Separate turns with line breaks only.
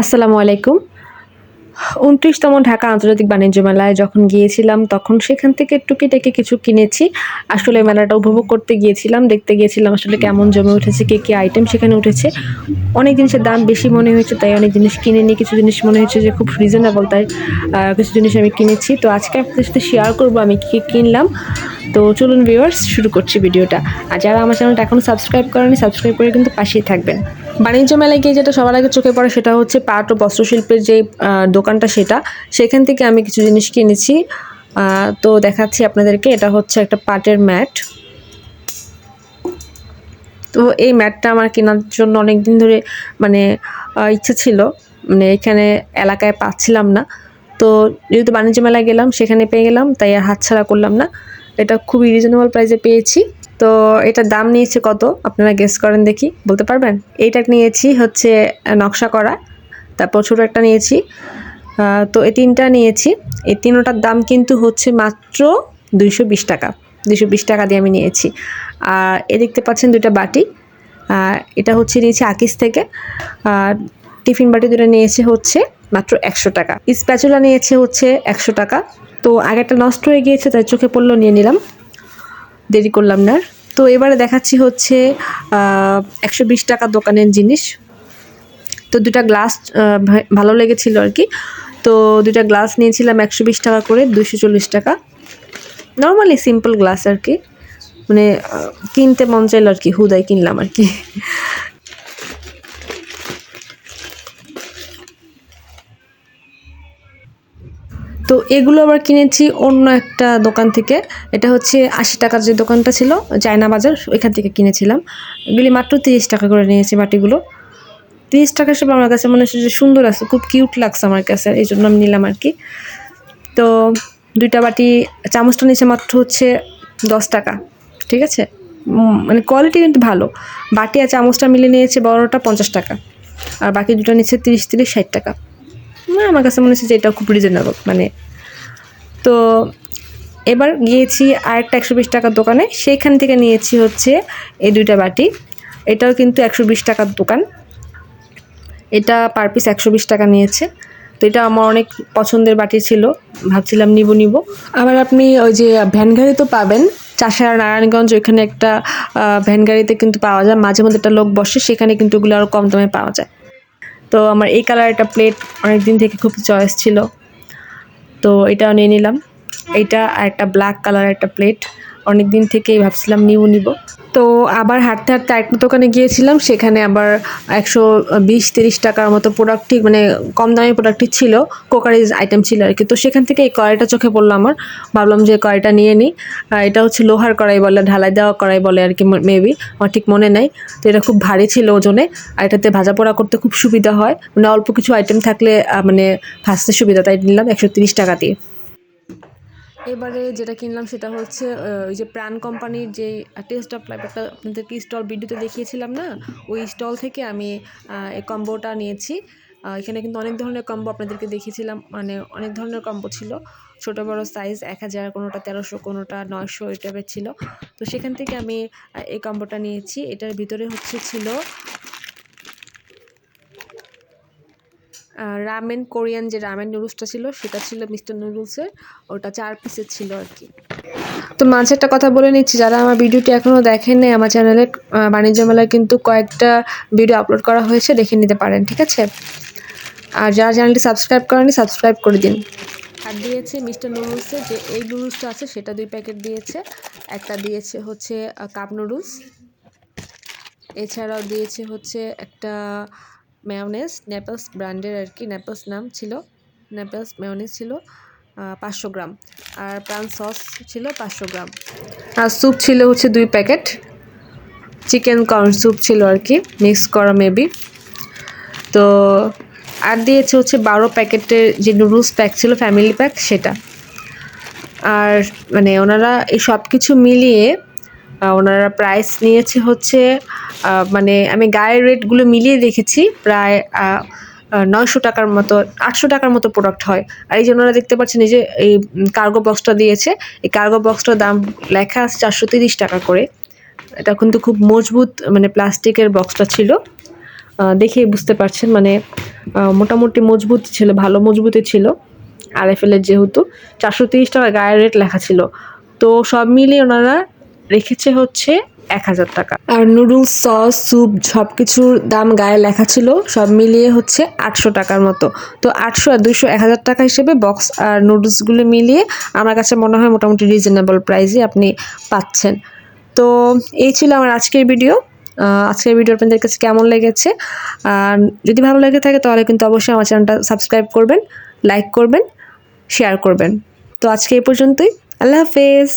আসসালামু আলাইকুম। উনত্রিশতম ঢাকা আন্তর্জাতিক বাণিজ্য মেলায় যখন গিয়েছিলাম, তখন সেখান থেকে টুকিটাকি কিছু কিনেছি। আসলে মেলাটা উপভোগ করতে গিয়েছিলাম, দেখতে গিয়েছিলাম আসলে কেমন জমে উঠেছে, কে, কী আইটেম সেখানে উঠেছে। অনেক জিনিসের দাম বেশি মনে হয়েছে, তাই অনেক জিনিস কিনে নিই কিছু জিনিস মনে হয়েছে যে খুব রিজনেবল তাই কিছু জিনিস আমি কিনেছি। তো আজকে আপনাদের সাথে শেয়ার করব আমি কী কী কিনলাম। তো চলুন ভিউয়ার্স শুরু করছি ভিডিওটা। আর যারা আমার চ্যানেলটা এখনও সাবস্ক্রাইব করেনি সাবস্ক্রাইব করে কিন্তু পাশেই থাকবেন। বাণিজ্য মেলায় গিয়ে যেটা সবার আগে চোখে পড়ে সেটা হচ্ছে পাট ও বস্ত্রশিল্পের যে দোকানটা সেটা। সেখান থেকে আমি কিছু জিনিস কিনেছি। তো দেখাচ্ছি আপনাদেরকে। এটা হচ্ছে একটা পাটের ম্যাট। তো এই ম্যাটটা আমার কেনার জন্য অনেক দিন ধরে মানে ইচ্ছে ছিল। মানে এখানে এলাকায় পাচ্ছিলাম না। তো যেহেতু বাণিজ্য মেলায় গেলাম, সেখানে পেয়ে গেলাম, তাই আর হাতছাড়া করলাম না। এটা খুবই রিজনেবল প্রাইসে পেয়েছি। তো এটার দাম নিয়েছে কত? আপনারা গেস করেন দেখি, বলতে পারবেন? এইটা নিয়েছি হচ্ছে নকশা করা। তারপর ছোটো একটা নিয়েছি। তো এই তিনটা নিয়েছি। এই তিনটার দাম কিন্তু হচ্ছে মাত্র দুইশো বিশ টাকা। দুইশো বিশ টাকা দিয়ে আমি নিয়েছি। আর এ দেখতে পাচ্ছেন দুইটা বাটি। এটা হচ্ছে নিয়েছি আকিস থেকে। আর টিফিন বাটি দুটো নিয়েছে হচ্ছে মাত্র একশো টাকা। স্প্যাচুলা নিয়েছে হচ্ছে একশো টাকা। তো আগেরটা নষ্ট হয়ে গিয়েছে, তাই চোখে পড়ল, নিয়ে নিলাম। দেরি করলাম না। তো এবারে দেখাচ্ছি হচ্ছে একশো বিশ টাকা দোকানের জিনিস। তো দুটা গ্লাস ভালো লেগেছিল আর কি। তো দুটা গ্লাস নিয়েছিলাম একশো বিশ টাকা করে দুশো চল্লিশ টাকা। নর্মালি সিম্পল গ্লাস আর কি। মানে কিনতে মন চাইল আর কি হুদায় কিনলাম আর কি। তো এগুলো আবার কিনেছি অন্য একটা দোকান থেকে। এটা হচ্ছে আশি টাকার যে দোকানটা ছিল, চায়না বাজার ওইখান থেকে কিনেছিলাম। এগুলি মাত্র তিরিশ টাকা করে নিয়েছি বাটিগুলো। তিরিশ টাকা হিসেবে আমার কাছে মনে হচ্ছে যে সুন্দর আছে, খুব কিউট লাগছে আমার কাছে, এই জন্য আমি নিলাম আর কি। তো দুইটা বাটি, চামচটা নিচে মাত্র হচ্ছে দশ টাকা, ঠিক আছে? মানে কোয়ালিটি কিন্তু ভালো। বাটি আর চামচটা মিলে নিয়েছে বড়োটা পঞ্চাশ টাকা, আর বাকি দুটো নিচ্ছে তিরিশ তিরিশ, ষাট টাকা। না, আমার কাছে মনে হচ্ছে যে এটা খুব রিজনেবল মানে তো এবার গিয়েছি আরেকটা একশো বিশ টাকার দোকানে। সেইখান থেকে নিয়েছি হচ্ছে এই দুইটা বাটি। এটাও কিন্তু একশো বিশ টাকার দোকান। এটা পার পিস একশো বিশ টাকা নিয়েছে। তো এটা আমার অনেক পছন্দের বাটি ছিল। ভাবছিলাম নিব নিব। আবার আপনি ওই যে ভ্যান গাড়ি তো পাবেন। চাষারা নারায়ণগঞ্জ ওইখানে একটা ভ্যান গাড়িতে কিন্তু পাওয়া যায়। মাঝে মধ্যে একটা লোক বসে, সেখানে কিন্তু ওগুলো আরও কম দামে পাওয়া যায়। তো আমার এই কালার একটা প্লেট অনেক দিন থেকে খুব চয়েস ছিল। তো এটা নিয়ে নিলাম। এটা আর একটা ব্ল্যাক কালার একটা প্লেট অনেক দিন থেকেই ভাবছিলাম নিউ নিব। তো আবার হাঁটতে হাঁটতে আরেকটা দোকানে গিয়েছিলাম, সেখানে আবার একশো বিশ, তিরিশ টাকার মতো প্রোডাক্টটি মানে কম দামি প্রোডাক্টটি ছিল কোকারিজ আইটেম ছিল আর কি তো সেখান থেকে এই কড়াইটা চোখে পড়ল আমার, ভাবলাম যে কড়াইটা নিয়ে নিই। এটা হচ্ছে লোহার কড়াই বলে, ঢালাই দেওয়া কড়াই বলে আর কি মেবি আমার ঠিক মনে নাই। তো এটা খুব ভারী ছিল ওজনে, আর এটাতে ভাজা পোড়া করতে খুব সুবিধা হয়। মানে অল্প কিছু আইটেম থাকলে মানে ভাজতে সুবিধা, তাই নিলাম একশো তিরিশ টাকা দিয়ে। এবারে যেটা কিনলাম সেটা হচ্ছে ওই যে প্রাণ কোম্পানির যে টেস্ট অফ লাইফ একটা আপনাদেরকে স্টল ভিডিওতে দেখিয়েছিলাম না? ওই স্টল থেকে আমি এই কম্বোটা নিয়েছি। এখানে কিন্তু অনেক ধরনের কম্বো আপনাদেরকে দেখিয়েছিলাম। মানে অনেক ধরনের কম্বো ছিল। ছোটো, বড় সাইজ এক হাজার, কোনোটা তেরোশো, কোনোটা নয়শো এই টাইপের ছিল। তো সেখান থেকে আমি এই কম্বোটা নিয়েছি। এটার ভিতরে হচ্ছে ছিল রামেন কোরিয়ান যে রামেন নুডলসটা ছিল, সেটা ছিল মিস্টার নুডলসের ওটা চার পিসের ছিল আর কি। তো মাঝে একটা কথা বলে নিচ্ছি, যারা আমার ভিডিওটি এখনও দেখেননি, আমার চ্যানেলে বাণিজ্য মেলায় কিন্তু কয়েকটা ভিডিও আপলোড করা হয়েছে, দেখে নিতে পারেন, ঠিক আছে? আর যারা চ্যানেলটি সাবস্ক্রাইব করেনি সাবস্ক্রাইব করে দিন। আর দিয়েছে মিস্টার নুডলসের যে এই নুডলসটা আছে, সেটা দুই প্যাকেট দিয়েছে। একটা দিয়েছে হচ্ছে কাপ নুডলস এছাড়াও দিয়েছে হচ্ছে একটা ম্যায়োনেজ নেপলস ব্র্যান্ডের আর কি নেপলস নাম ছিল নেপলস ম্যায়োনেজ ছিল পাঁচশো গ্রাম। আর প্রাণ সস ছিল পাঁচশো গ্রাম। আর স্যুপ ছিল হচ্ছে দুই প্যাকেট। চিকেন কর্ন স্যুপ ছিল আর কি মিক্স করা মেবি তো আর দিয়েছে হচ্ছে বারো প্যাকেটের যে নুডলস প্যাক ছিল ফ্যামিলি প্যাক সেটা। আর মানে ওনারা এই সব কিছু মিলিয়ে ওনারা প্রাইস নিয়েছে হচ্ছে মানে আমি গায়ের রেটগুলো মিলিয়ে দেখেছি, প্রায় নয়শো টাকার মতো, আটশো টাকার মতো প্রোডাক্ট হয়। আর এই যে ওনারা দেখতে পাচ্ছেন, এই যে, এই কার্গো বক্সটা দিয়েছে, এই কার্গো বক্সটার দাম লেখা আছে চারশো তিরিশ টাকা করে। এটা কিন্তু খুব মজবুত মানে প্লাস্টিকের বক্সটা ছিল। দেখেই বুঝতে পারছেন মানে মোটামুটি মজবুত ছিল, ভালো মজবুতই ছিল। আর আরএফএলের যেহেতু, চারশো তিরিশ টাকা গায়ের রেট লেখা ছিল। তো সব মিলিয়ে ওনারা রেখেছে হচ্ছে এক হাজার টাকা। আর নুডলস, সস, স্যুপ সব কিছুর দাম গায়ে লেখা ছিল, সব মিলিয়ে হচ্ছে আটশো টাকার মতো। তো আটশো আর দুশো এক হাজার টাকা হিসেবে বক্স আর নুডলসগুলো মিলিয়ে আমার কাছে মনে হয় মোটামুটি রিজনেবল প্রাইসে আপনি পাচ্ছেন। তো এই ছিল আমার আজকের ভিডিও আজকের ভিডিও আপনাদের কাছে কেমন লেগেছে? আর যদি ভালো লেগে থাকে তাহলে কিন্তু অবশ্যই আমার চ্যানেলটা সাবস্ক্রাইব করবেন লাইক করবেন শেয়ার করবেন। তো আজকে এই পর্যন্তই। আল্লাহ হাফেজ।